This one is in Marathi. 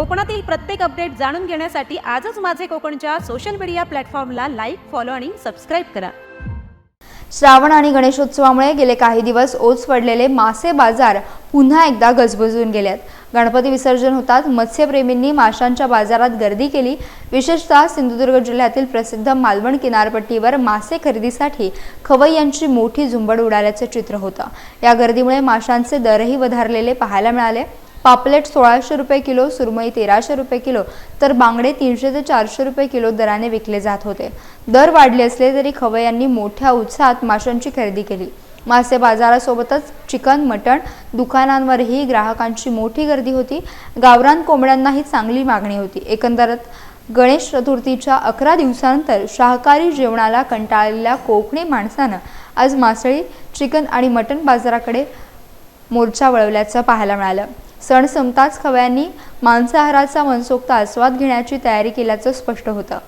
कोकणातील प्रत्येक अपडेट जाणून घेण्यासाठी आजच माझे कोकणच्या सोशल मीडिया प्लॅटफॉर्मला लाईक फॉलो आणि सबस्क्राईब करा. श्रावण आणि गणेशोत्सवामुळे गेले काही दिवस ओस पडलेले मासे बाजार पुन्हा एकदा गजबजून गेल्यात गणपती विसर्जन होतात मत्स्यप्रेमींनी माशांच्या बाजारात गर्दी केली. विशेषतः सिंधुदुर्ग जिल्ह्यातील प्रसिद्ध मालवण किनारपट्टीवर मासे खरेदीसाठी खवय्यांची मोठी झुंबड उडाल्याचे चित्र होतं. या गर्दीमुळे माशांचे दरही वधारलेले पाहायला मिळाले. पापलेट सोळाशे रुपये किलो सुरमई तेराशे रुपये किलो तर बांगडे तीनशे ते चारशे रुपये किलो दराने विकले जात होते. दर वाढले असले तरी खवय्यांनी मोठ्या उत्साहात माशांची खरेदी केली. मासे बाजारासोबतच चिकन मटण दुकानांवरही ग्राहकांची मोठी गर्दी होती. गावरान कोंबड्यांनाही चांगली मागणी होती. एकंदरत गणेश चतुर्थीच्या अकरा दिवसानंतर शाकाहारी जेवणाला कंटाळलेल्या कोकणी माणसानं आज मासळी चिकन आणि मटण बाजाराकडे मोर्चा वळवल्याचं पाहायला मिळालं. सण संपताच खव्यांनी मांसाहाराचा मनसोक्त आस्वाद घेण्याची तयारी केल्याचं स्पष्ट होतं